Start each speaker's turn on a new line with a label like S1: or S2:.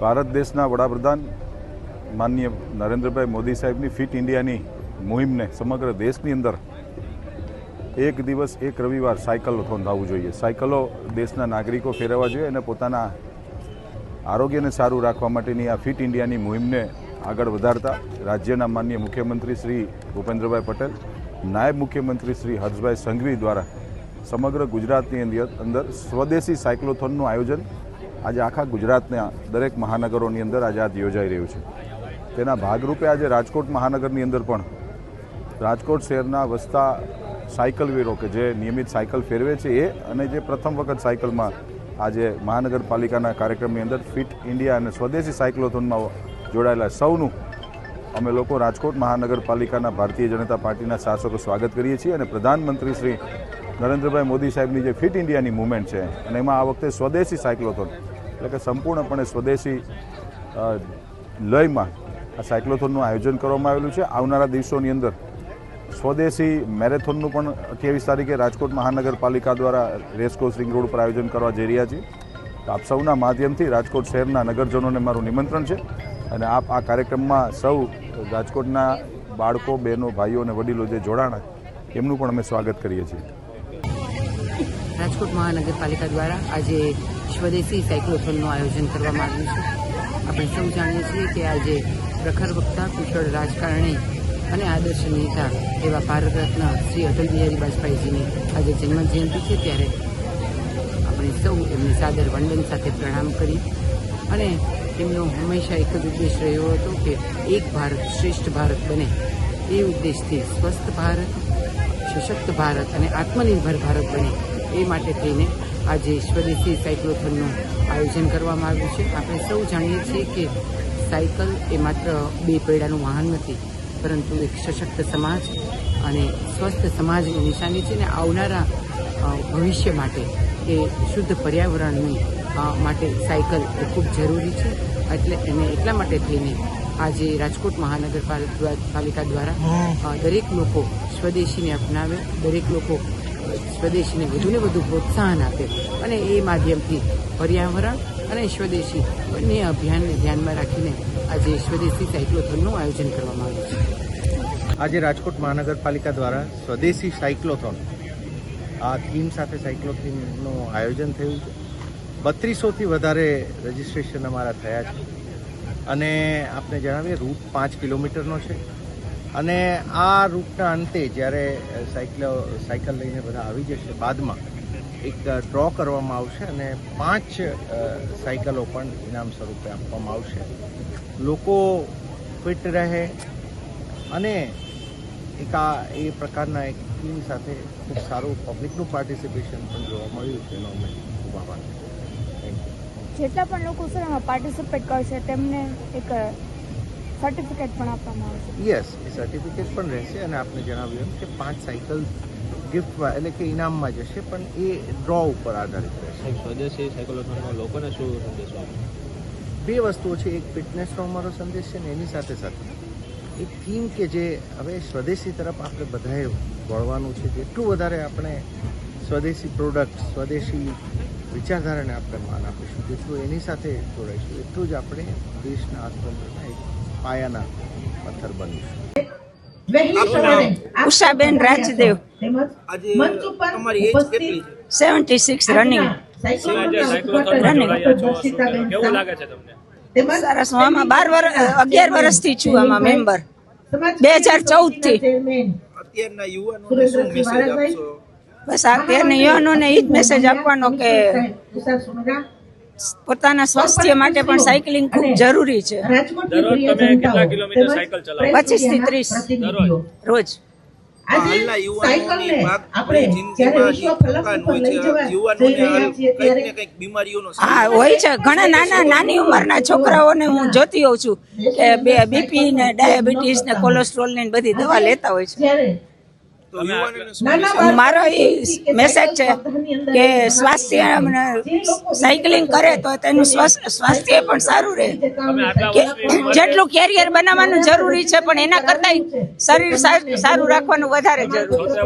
S1: ભારત દેશના વડાપ્રધાન માનનીય નરેન્દ્રભાઈ મોદી સાહેબની ફિટ ઇન્ડિયાની મુહિમને સમગ્ર દેશની અંદર એક દિવસ, એક રવિવાર સાયકલોથોન થવું જોઈએ. સાયકલો દેશના નાગરિકો ફેરવવા જોઈએ અને પોતાના આરોગ્યને સારું રાખવા માટેની આ ફિટ ઇન્ડિયાની મુહિમને આગળ વધારતા રાજ્યના માનનીય મુખ્યમંત્રી શ્રી ભૂપેન્દ્રભાઈ પટેલ, નાયબ મુખ્યમંત્રી શ્રી હર્ષભાઈ સંઘવી દ્વારા સમગ્ર ગુજરાતની અંદર અંદર સ્વદેશી સાયક્લોથોનનું આયોજન આજે આખા ગુજરાતના દરેક મહાનગરોની અંદર આજે આ યોજાઈ રહ્યું છે. તેના ભાગરૂપે આજે રાજકોટ મહાનગરની અંદર પણ રાજકોટ શહેરના વસતા સાયકલવીરો કે જે નિયમિત સાયકલ ફેરવે છે એ અને જે પ્રથમ વખત સાયકલમાં આજે મહાનગરપાલિકાના કાર્યક્રમની અંદર ફિટ ઇન્ડિયા અને સ્વદેશી સાયક્લોથોનમાં જોડાયેલા સૌનું અમે લોકો રાજકોટ મહાનગરપાલિકાના ભારતીય જનતા પાર્ટીના શાસકો સ્વાગત કરીએ છીએ અને પ્રધાનમંત્રી શ્રી નરેન્દ્રભાઈ મોદી સાહેબની જે ફિટ ઇન્ડિયાની મુવમેન્ટ છે, અને એમાં આ વખતે સ્વદેશી સાયક્લોથોન, એટલે કે સંપૂર્ણપણે સ્વદેશી લયમાં આ સાયક્લોથોનનું આયોજન કરવામાં આવેલું છે. આવનારા દિવસોની અંદર સ્વદેશી મેરેથોનનું પણ અઠ્યાવીસ તારીખે રાજકોટ મહાનગરપાલિકા દ્વારા રેસકોર્સ રિંગ રોડ પર આયોજન કરવા જઈ રહ્યા છીએ. તો આપ સૌના માધ્યમથી રાજકોટ શહેરના નગરજનોને મારું નિમંત્રણ છે. અને આપ આ કાર્યક્રમમાં સૌ રાજકોટના બાળકો, બહેનો, ભાઈઓ અને વડીલો જે જોડાણા, એમનું પણ અમે સ્વાગત કરીએ છીએ.
S2: રાજકોટ મહાનગરપાલિકા દ્વારા આજે સ્વદેશી સાયક્લોથોનનું આયોજન કરવામાં આવ્યું છે. આપણે સૌ જાણીએ છીએ કે આજે પ્રખર વક્તા, કુશળ રાજકારણી અને આદર્શ નેતા એવા ભારત રત્ન શ્રી અટલ બિહારી વાજપેયીજીની આજે જન્મ જયંતિ છે ત્યારે આપણે સૌ એમને સાદર વંદન સાથે પ્રણામ કરી અને તેમનો હંમેશા એક જ ઉદ્દેશ રહ્યો હતો કે એક ભારત શ્રેષ્ઠ ભારત બને. એ ઉદ્દેશથી સ્વસ્થ ભારત, સશક્ત ભારત અને આત્મનિર્ભર ભારત બને. એ માટે થઈને આજે સ્વદેશી સાયક્લોથોનનું આયોજન કરવામાં આવ્યું છે. આપણે સૌ જાણીએ છીએ કે સાયકલ એ માત્ર બે પૈડાનું વાહન નથી, પરંતુ એક સશક્ત સમાજ અને સ્વસ્થ સમાજની નિશાની છે ને આવનારા ભવિષ્ય માટે એ શુદ્ધ પર્યાવરણની માટે સાયકલ એ ખૂબ જરૂરી છે. એટલે એને એટલા માટે થઈને આજે રાજકોટ મહાનગરપાલિકા દ્વારા દરેક લોકો સ્વદેશીને અપનાવે, દરેક લોકો સ્વદેશીને વધુને વધુ પ્રોત્સાહન આપે અને એ માધ્યમથી પર્યાવરણ અને સ્વદેશી બંને અભિયાનને ધ્યાનમાં રાખીને આજે સ્વદેશી સાયક્લોથોનનું આયોજન કરવામાં આવ્યું છે.
S3: આજે રાજકોટ મહાનગરપાલિકા દ્વારા સ્વદેશી સાયક્લોથોન, આ થીમ સાથે સાયક્લોથોનનું આયોજન થયું છે. બત્રીસોથી વધારે રજિસ્ટ્રેશન અમારા થયા છે. અને આપને જણાવીએ, રૂટ પાંચ કિલોમીટરનો છે. અને આ રૂટના અંતે જ્યારે સાયકલ સાયકલ લઈને બધા આવી જશે બાદમાં, એક ડ્રો કરવામાં આવશે અને પાંચ સાયકલો પણ ઇનામ સ્વરૂપે આપવામાં આવશે. લોકો ફિટ રહે અને એક આ, એ પ્રકારના એક ટીમ સાથે ખૂબ સારું પબ્લિકનું પાર્ટિસિપેશન પણ જોવા મળ્યું તેનો અમે ખૂબ આભાર.
S4: જેટલા પણ લોકો સર એમાં પાર્ટિસિપેટ કરશે, તેમને એક સર્ટિફિકેટ પણ આપવામાં આવશે.
S3: યસ એ સર્ટિફિકેટ પણ રહેશે અને આપને જણાવ્યું એમ કે પાંચ સાયકલ ગિફ્ટમાં એટલે કે ઇનામમાં જશે પણ એ ડ્રો ઉપર આધારિત રહેશે.
S5: સાહેબ સ્વદેશી સાયકોલોથોનમાં લોકોને શું સંદેશો
S3: બે વસ્તુઓ છે એક ફિટનેસનો અમારો સંદેશ છે ને એની સાથે સાથે એક થીમ કે જે હવે સ્વદેશી તરફ આપણે બધાએ વળવાનું છે જેટલું વધારે આપણે સ્વદેશી પ્રોડક્ટ સ્વદેશી વિચારધારાને આપણે માન આપીશું જેટલું એની સાથે જોડાઈશું એટલું જ આપણે દેશના આત્મનિર્ભરના એક પાયાના પથ્થર બનીશું
S6: ઉષાબેન રાજદેવ.
S7: આજે તમારી એજ કેટલી છે?
S6: Seventy six running.
S5: કેવું લાગે છે તમને?
S6: સરસ. હું આમાં બાર વર્ષ અગિયાર વર્ષથી છું આમાં મેમ્બર બે હજાર ચૌદથી
S7: અત્યારના યુવાનોને શું મેસેજ આપશો?
S6: બસ અત્યારના યુવાનોને એ જ મેસેજ આપવાનો કે પોતાના સ્વાસ્થ્ય માટે પણ સાયકલિંગ ખૂબ જરૂરી છે.
S5: દરરોજ તમે કેટલા કિલોમીટર સાયકલ ચલાવો?
S6: પચીસથી ત્રીસ રોજ. હા હોય છે. ઘણા નાના નાની ઉંમરના છોકરાઓને હું જોતી હોઉં છું કે બીપી ને ડાયાબિટીસ ને કોલેસ્ટ્રોલ ને બધી દવા લેતા હોય છે. મારો એ મેસેજ છે કે સ્વાસ્થ્ય સાયકલિંગ કરે તો તેનું સ્વસ્થ સ્વાસ્થ્ય પણ સારું રહે. કે જેટલું કેરિયર બનાવવાનું જરૂરી છે પણ એના કરતાં શરીર સારું રાખવાનું વધારે જરૂરી છે.